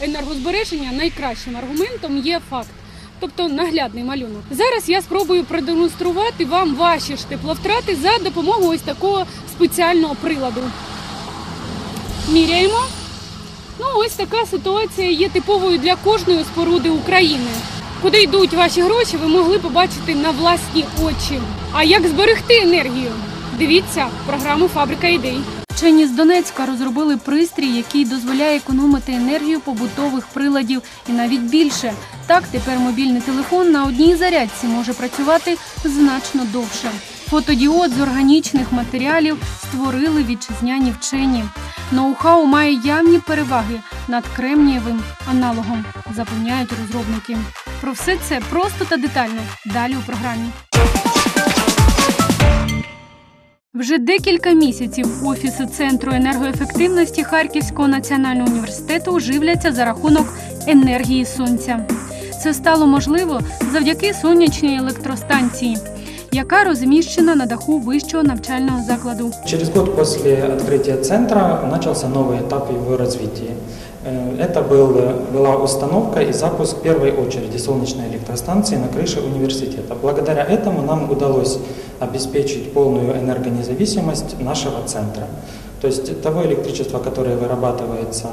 енергозбереження, найкращим аргументом є факт. Тобто наглядний малюнок. Зараз я спробую продемонструвати вам ваші ж тепловтрати за допомогою ось такого спеціального приладу. Міряємо. Ну, ось така ситуація є типовою для кожної споруди України. Куди йдуть ваші гроші, ви могли побачити на власні очі. А як зберегти енергію? Дивіться програму Фабрика ідей. Вчені з Донецька розробили пристрій, який дозволяє економити енергію побутових приладів і навіть більше. Так, тепер мобільний телефон на одній зарядці може працювати значно довше. Фотодіод з органічних матеріалів створили вітчизняні вчені. Ноу-хау має явні переваги над кремнієвим аналогом, запевняють розробники. Про все це просто та детально далі у програмі. Вже декілька місяців офіси Центру енергоефективності Харківського національного університету живляться за рахунок енергії сонця. Це стало можливо завдяки сонячній електростанції, яка розміщена на даху вищого навчального закладу. Через год после открытия центра начался новый этап его развития. Э, Это был, была установка и запуск первой очереди солнечной электростанции на крыше университета. Благодаря этому нам удалось обеспечить полную энергонезависимость нашего центра. То есть того электричества, которое вырабатывается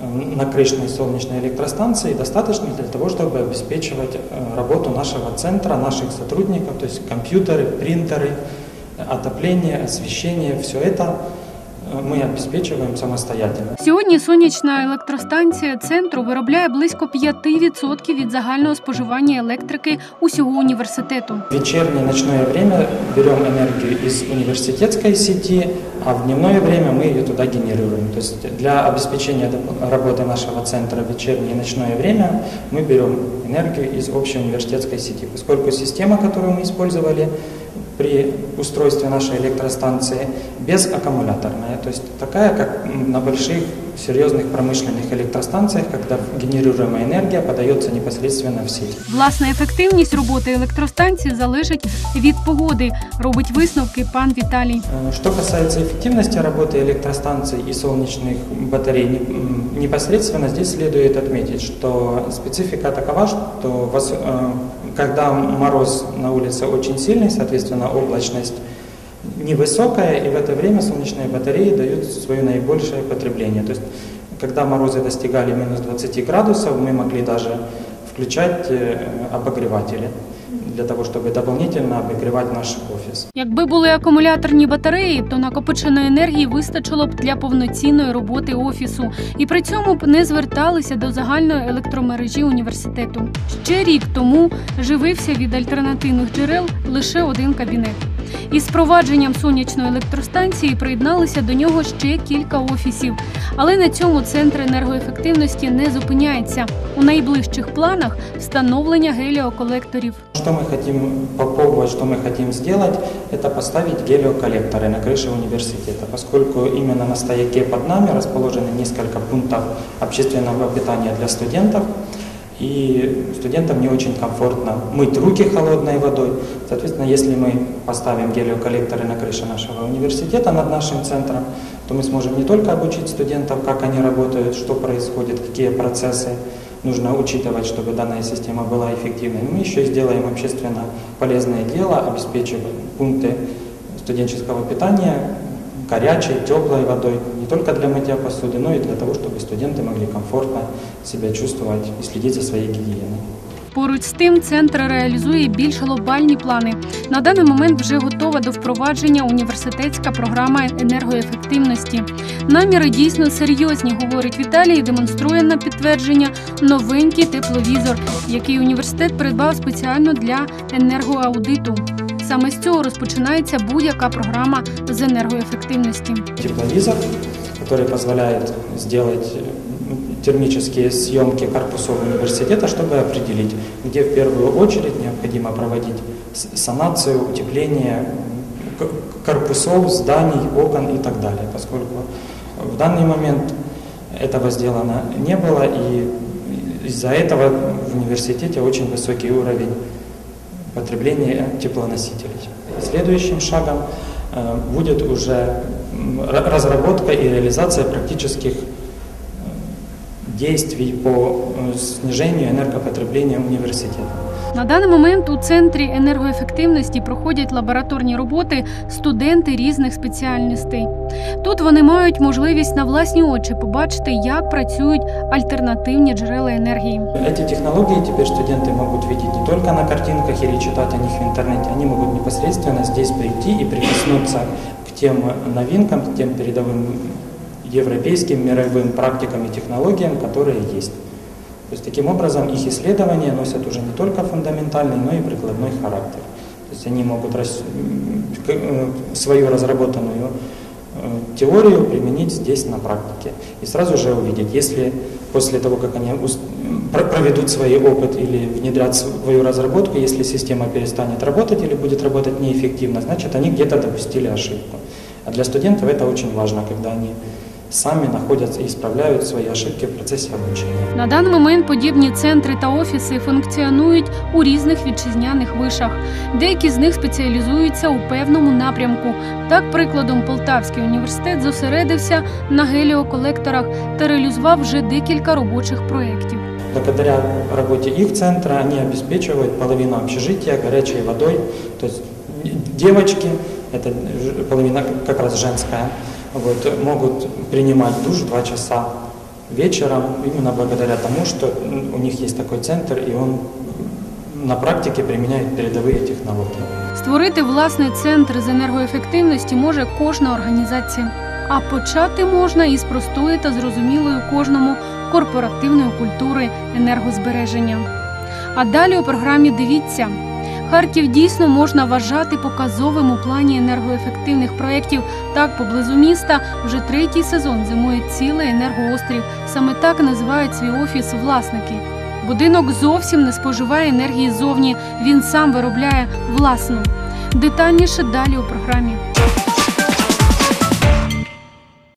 э, на крышной солнечной электростанции, достаточно для того, чтобы обеспечивать э, работу нашего центра, наших сотрудников, то есть компьютеры, принтеры, отопление, освещение, все это э, мы обеспечиваем самостоятельно. Сьогодні сонячна електростанція центру виробляє близько 5% від загального споживання електрики усього університету. В вечернее и ночное время берем энергию из университетской сети, а в дневное время мы ее туда генерируем. То есть для обеспечения доп- работы нашего центра в вечернее и ночное время мы берем энергию из общей университетской сети, поскольку система, которую мы использовали при устройстве нашей электростанции, безаккумуляторная, то есть такая, как м, на больших серьезных промышленных электростанциях, когда генерируемая энергия подается непосредственно в сеть. Власна ефективність роботи електростанції залежить від погоди, робить висновки пан Віталій. Э, Что касается эффективности работы электростанций и солнечных батарей, не- м, непосредственно здесь следует отметить, что специфика такова, что вос- э, когда мороз на улице очень сильный, соответственно, облачность невысокая, и в это время солнечные батареи дают свое наибольшее потребление. То есть, когда морозы достигали минус 20 градусов, мы могли даже включать э, обогреватели для того, щоб дополнительно обігрівати наш офіс. Якби були акумуляторні батареї, то накопиченої енергії вистачило б для повноцінної роботи офісу, і при цьому б не зверталися до загальної електромережі університету. Ще рік тому живився від альтернативних джерел лише один кабінет. Із впровадженням сонячної електростанції приєдналися до нього ще кілька офісів. Але на цьому центр енергоефективності не зупиняється. У найближчих планах встановлення геліоколекторів. Что мы хотим попробовать, что мы хотим сделать, это поставить гелиоколлекторы на крыше университета, поскольку именно на стояке под нами расположены несколько пунктов общественного питания для студентов, И студентам не очень комфортно мыть руки холодной водой. Соответственно, если мы поставим гелиоколлекторы на крыше нашего университета над нашим центром, то мы сможем не только обучить студентов, как они работают, что происходит, какие процессы нужно учитывать, чтобы данная система была эффективной. Мы еще сделаем общественно полезное дело, обеспечиваем пункты студенческого питания горячей, теплой водой, не только для мытья посуды, но и для того, чтобы студенты могли комфортно себя чувствовать и следить за своей гигиеной. Поруч з тим, центр реалізує більш глобальні плани. На даний момент вже готова до впровадження університетська програма енергоефективності. Наміри дійсно серйозні, говорить Віталій. і Демонструє на підтвердження новенький тепловізор, який університет придбав спеціально для енергоаудиту. Саме з цього розпочинається будь-яка програма з енергоефективності. Тепловизор, который позволяет сделать э, термические съемки корпусов университета, чтобы определить, где в первую очередь необходимо проводить санацию, утепление корпусов, зданий, окон и так далее, поскольку в данный момент этого сделано не было, и из-за этого в университете очень высокий уровень потребления теплоносителей. Следующим шагом э, будет уже разработка и реализация практических э, действий по э, снижению энергопотребления университета. На даний момент у центрі енергоефективності проходять лабораторні роботи студенти різних спеціальностей. Тут вони мають можливість на власні очі побачити, як працюють альтернативні джерела енергії. Эти технологии теперь студенты могут видеть не только на картинках или читать о них в интернете, они могут непосредственно здесь прийти и прикоснуться к тем новинкам, к тем передовым европейским мировым практикам и технологиям, которые есть. То есть таким образом их исследования носят уже не только фундаментальный, но и прикладной характер. То есть они могут э, свою разработанную э, теорию применить здесь на практике. И сразу же увидеть, если после того, как они проведут свой опыт или внедрят свою разработку, если система перестанет работать или будет работать неэффективно, значит они где-то допустили ошибку. А для студентов это очень важно, когда они сами находятся и исправляют свои ошибки в процессе обучения. На даний момент подібні центри та офіси функціонують у різних вітчизняних вишах. Деякі з них спеціалізуються у певному напрямку. Так, прикладом, Полтавський університет зосередився на геліоколекторах та реалізував вже декілька робочих проєктів. Благодаря работе их центра они обеспечивают половину общежития горячей водой. То есть девочки, это ж- половина как раз женская, вот, могут принимать душ два часа вечером именно благодаря тому, что у них есть такой центр, и он на практике применяет передовые технологии. Створити власний центр з енергоефективності може кожна організація. А почати можна із простої та зрозумілої кожному корпоративної культури енергозбереження. А далі у програмі дивіться. Харків дійсно можна вважати показовим у плані енергоефективних проєктів. Так, поблизу міста вже третій сезон зимує цілий енергоострів. Саме так називають свій офіс власники. Будинок зовсім не споживає енергії зовні. Він сам виробляє власну. Детальніше далі у програмі.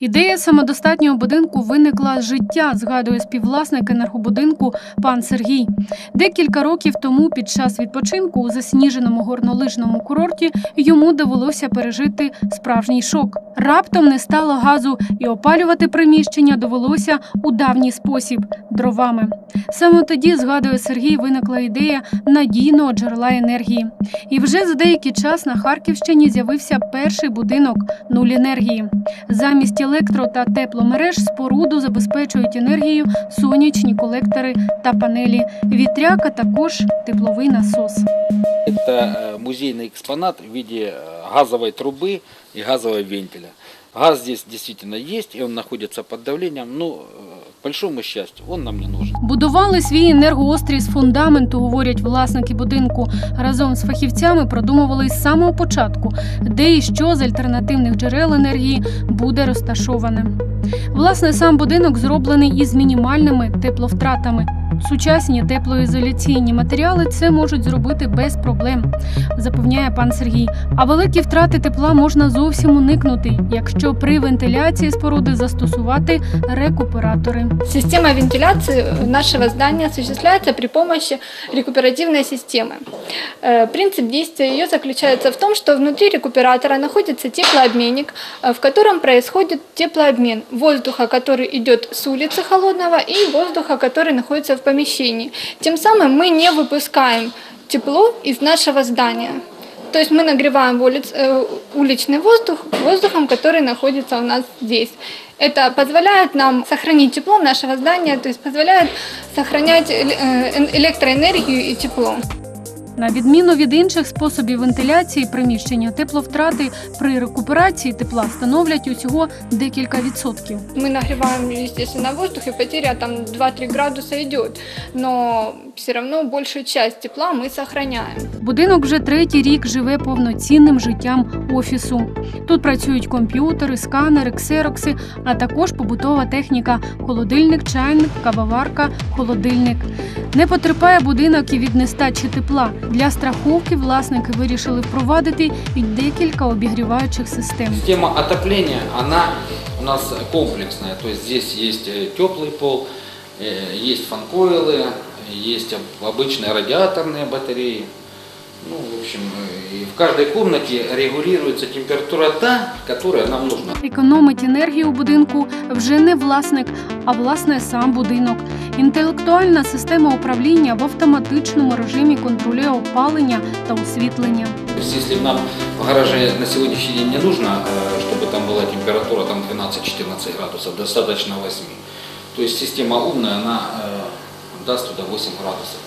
Ідея самодостатнього будинку виникла з життя, згадує співвласник енергобудинку пан Сергій. Декілька років тому, під час відпочинку у засніженому горнолижному курорті, йому довелося пережити справжній шок. Раптом не стало газу, і опалювати приміщення довелося у давній спосіб дровами. Саме тоді, згадує Сергій, виникла ідея надійного джерела енергії. І вже за деякий час на Харківщині з'явився перший будинок нуль енергії. Замість електро та тепломереж споруду забезпечують енергією сонячні колектори та панелі, вітряк, а також тепловий насос. Это э, музейный экспонат в виде э, газовой трубы и газового вентиля. Газ здесь действительно есть, и он находится под давлением, но, э, к большому щастю, він нам не нужен. Будували свій енергоострій з фундаменту, говорять власники будинку. Разом з фахівцями продумували з самого початку, де і що з альтернативних джерел енергії буде розташоване. Власне, сам будинок зроблений із мінімальними тепловтратами. Сучасні теплоізоляційні матеріали це можуть зробити без проблем, запевняє пан Сергій. А великі втрати тепла можна зовсім уникнути, якщо при вентиляції споруди застосувати рекуператори. Система вентиляції нашого здання осуществляється при помощи рекуперативної системы. Э, Принцип действия ее заключается в том, что внутри рекуператора находится теплообменник, э, в котором происходит теплообмен воздуха, который идет с улицы холодного, и воздуха, который находится в помещении. Тем самым мы не выпускаем тепло из нашего здания. То есть мы нагреваем э, уличный воздух воздухом, который находится у нас здесь. Это позволяет нам сохранить тепло нашего здания, то есть позволяет сохранять электроэнергию и тепло. На відміну від інших способів вентиляції приміщення, тепловтрати при рекуперації тепла становлять усього декілька відсотків. Мы нагреваем, естественно, воздух, и потеря там 2-3 градуса идет, но все равно большую часть тепла мы сохраняем. Будинок вже третій рік живе повноцінним життям офісу. Тут працюють комп'ютери, сканери, ксерокси, а також побутова техніка: холодильник, чайник, кавоварка, холодильник. Не потерпає будинок і від нестачі тепла. Для страховки власники вирішили впровадити і декілька обігріваючих систем. Система отопления, она у нас комплексная, то есть здесь есть э, теплый пол, э, есть фанкоилы, есть об- обычные радиаторные батареи. Ну, в общем, э, и в каждой комнате регулируется температура та, которая нам нужна. Економить енергію у будинку вже не власник, а власне сам будинок. Інтелектуальна система управління в автоматичному режимі контролює опалення та освітлення. То есть, если нам в гараже на сегодняшний день не нужно, э, чтобы там была температура там 12-14 градусов, достаточно 8. То есть система умная, она э, даст туда 8 градусов.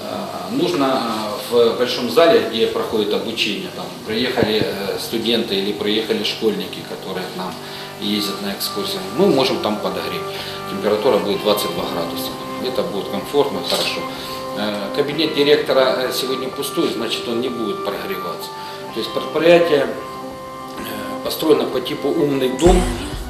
Э, Нужно э, в большом зале, где проходит обучение, там приехали э, студенты или приехали школьники, которые к нам ездят на экскурсии, мы можем там подогреть. Температура будет 22 градуса. Это будет комфортно, хорошо. Кабинет директора сегодня пустой, значит он не будет прогреваться. То есть предприятие построено по типу умный дом,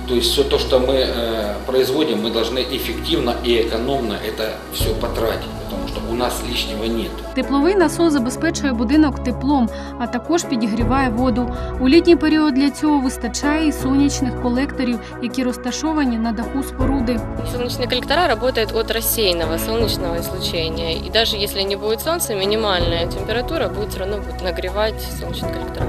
то есть все то, что мы производим, мы должны эффективно и экономно это все потратить, потому у нас лишнего нет. Тепловий насос забезпечує будинок теплом, а також підігріває воду. У літній період для цього вистачає і сонячних колекторів, які розташовані на даху споруди. Солнечные коллектора работают от рассеянного солнечного излучения. И даже если не будет солнца, минимальная температура будет все равно будет нагревать солнечные коллектора.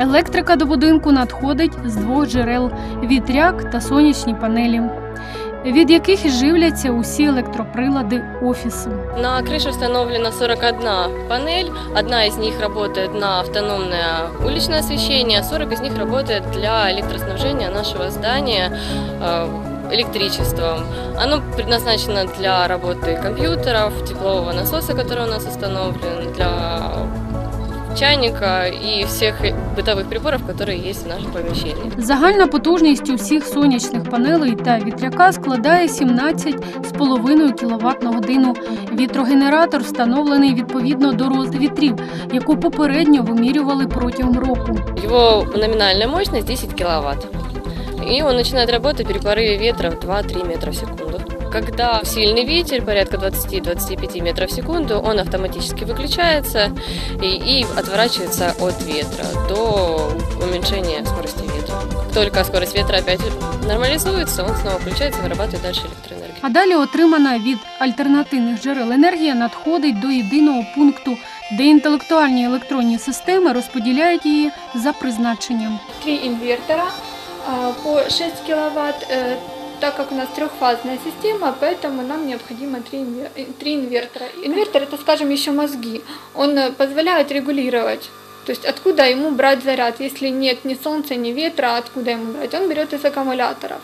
Електрика до будинку надходить з двох джерел: вітряк та сонячні панелі, від яких і живляться усі електроприлади офісу. На крыше установлена 41 панель. Одна из них работает на автономное уличное освещение, 40 из них работает для электроснабжения нашего здания э, электричеством. Оно предназначено для работы компьютеров, теплового насоса, который у нас установлен, для чайника и всех бытовых приборов, которые есть в нашем помещении. Загальна потужність усіх сонячних панелей та вітряка складає 17,5 кВт на годину. Вітрогенератор встановлений відповідно до роз вітрів, яку попередньо вимірювали протягом року. Его номинальная мощность 10 киловатт. И он начинает работать при порыве ветра в 2-3 метра в секунду. Когда сильный ветер, порядка 20-25 метров в секунду, он автоматически выключается и, и отворачивается от ветра до уменьшения скорости ветра. Как только скорость ветра опять нормализуется, он снова включается и вырабатывает дальше электроэнергию. А далі отримана від альтернативних джерел енергія надходить до єдиного пункту, де інтелектуальні електронні системи розподіляють її за призначенням. Три инвертора а, по 6 киловатт. Э, Так как у нас трехфазная система, поэтому нам необходимо три, инвер- э, три инвертора. Инвертор это, скажем, еще мозги. Он э, позволяет регулировать то есть откуда ему брать заряд, если нет ни солнца, ни ветра, откуда ему брать? Он берет из аккумуляторов.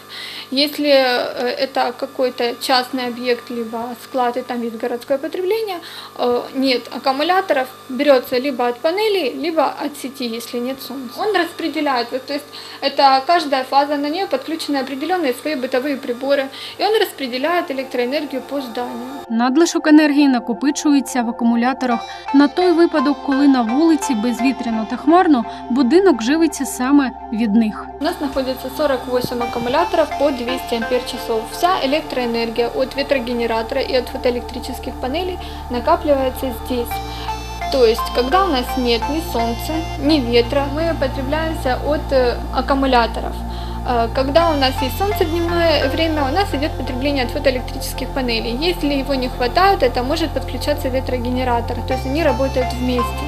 Если э, это какой-то частный объект, либо склад и там есть городское потребление, э, нет аккумуляторов, берется либо от панели, либо от сети, если нет солнца. Он распределяет, вот, то есть это каждая фаза, на нее подключены определенные свои бытовые приборы, и он распределяет электроэнергию по зданию. Надлишок енергії накопичується в акумуляторах на той випадок, коли на вулиці безвітряно та хмарно будинок живиться саме від них. У нас находится 48 аккумуляторов по 200 ампер-часов. Вся электроэнергия от ветрогенератора и от фотоэлектрических панелей накапливается здесь. То есть, когда у нас нет ни солнца, ни ветра, мы потребляемся от э, аккумуляторов. Э, Когда у нас есть солнце в дневное время, у нас идет потребление от фотоэлектрических панелей. Если его не хватает, это может подключаться ветрогенератор, то есть они работают вместе.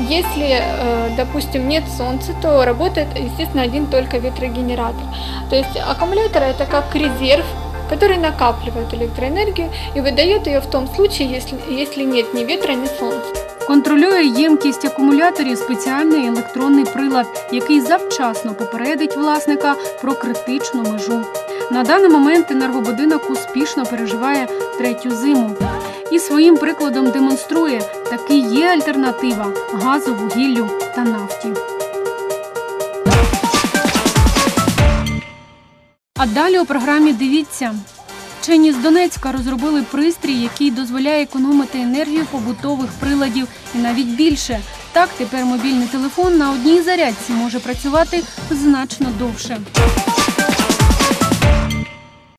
Если, э, допустим, нет солнца, то работает, естественно, один только ветрогенератор. То есть аккумулятор это как резерв, который накапливает электроэнергию и выдает ее в том случае, если, если нет ни ветра, ни солнца. Контролює ємкість акумуляторів спеціальний електронний прилад, який завчасно попередить власника про критичну межу. На даний момент енергобудинок успішно переживає третю зиму і своїм прикладом демонструє, таки є альтернатива газу, вугіллю та нафті. А далі у програмі дивіться. Вчені з Донецька розробили пристрій, який дозволяє економити енергію побутових приладів і навіть більше. Так тепер мобільний телефон на одній зарядці може працювати значно довше.